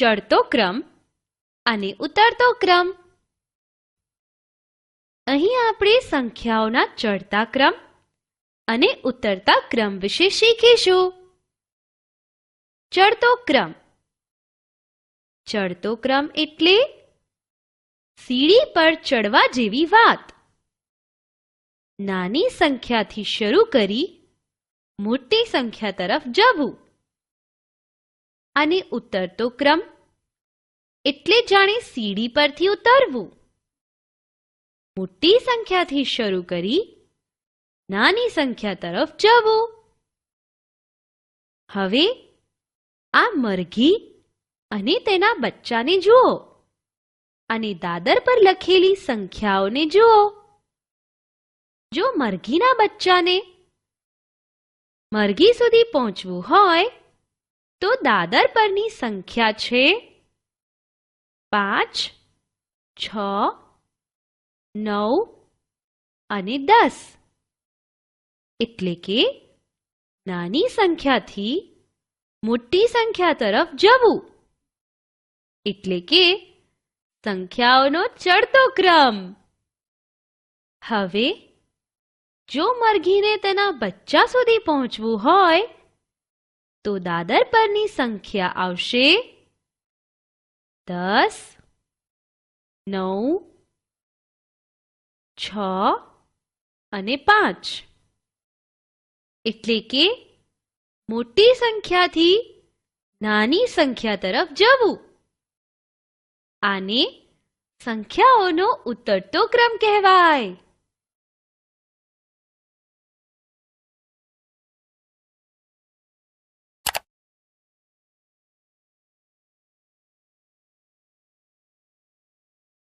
ચડતો ક્રમ અને ઉતરતો ક્રમ. અહીં આપણે સંખ્યાઓના ચડતા ક્રમ અને ઉતરતા ક્રમ વિશે શીખીશું. ચડતો ક્રમ. ચડતો ક્રમ એટલે સીડી પર ચડવા જેવી વાત. નાની સંખ્યાથી શરૂ કરી મોટી સંખ્યા તરફ જવું. અને ઉતરતો ક્રમ. એટલે જાણે સીડી પરથી ઉતરવું. મોટી સંખ્યાથી શરૂ કરી નાની સંખ્યા તરફ જવું. હવે આ મરઘી અને તેના બચ્ચાને જુઓ અને દાદર પર લખેલી સંખ્યાઓને જુઓ. જો મરઘીના બચ્ચાને મરઘી સુધી પહોંચવું હોય તો દાદર પરની સંખ્યા છે પાંચ, છ, નવ અને દસ. એટલે કે નાની સંખ્યાથી મોટી સંખ્યા તરફ જવું. એટલે કે સંખ્યાઓનો ચડતો ક્રમ. હવે જો મરઘીને તેના બચ્ચા સુધી પહોંચવું હોય તો દાદર પરની સંખ્યા આવશે દસ, નવ, છ અને પાંચ. એટલે કે મોટી સંખ્યાથી નાની સંખ્યા તરફ જવું. આને સંખ્યાઓનો ઉતરતો ક્રમ કહેવાય.